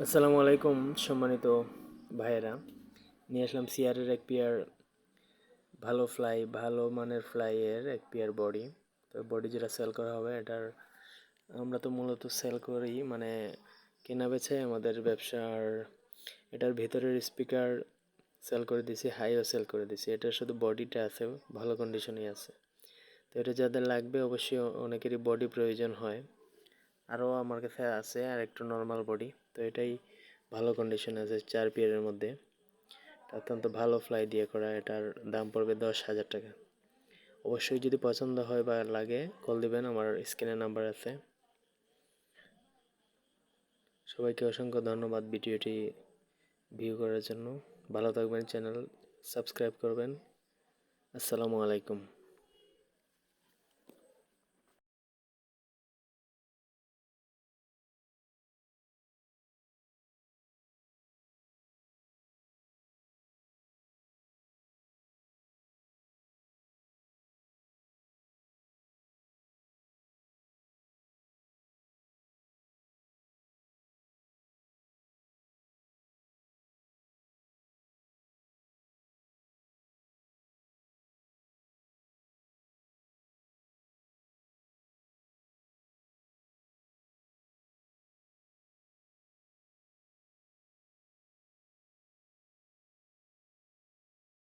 আসসালামু আলাইকুম, সম্মানিত ভাইয়েরা। নিয়ে আসলাম সিয়ারের এক পেয়ার ভালো ফ্লাই ভালো মানের ফ্লাইয়ের এক পেয়ার বডি তো বডি যেটা সেল করা হবে, এটার আমরা তো মূলত সেল করি মানে কেনা বেছে আমাদের ব্যবসার, এটার ভেতরের স্পিকার সেল করে দিছি হাইও সেল করে দিছি এটার শুধু বডিটা আছে, ভালো কন্ডিশনেই আছে। তো এটা যাদের লাগবে, অবশ্যই অনেকেরই বডি প্রয়োজন হয়। আরও আমার কাছে আছে আর একটু নর্মাল বডি তো এটাই ভালো কন্ডিশন আছে চার পিয়ারের মধ্যে। অত্যন্ত ভালো ফ্লাই দিয়ে করা, এটার দাম পড়বে দশ হাজার টাকা। অবশ্যই যদি পছন্দ হয় বা লাগে কল দিবেন, আমার স্ক্রিনে নাম্বার আছে। সবাইকে অসংখ্য ধন্যবাদ ভিডিওটি ভিউ করার জন্য। ভালো থাকবেন চ্যানেল সাবস্ক্রাইব করবেন। আসসালামু আলাইকুম।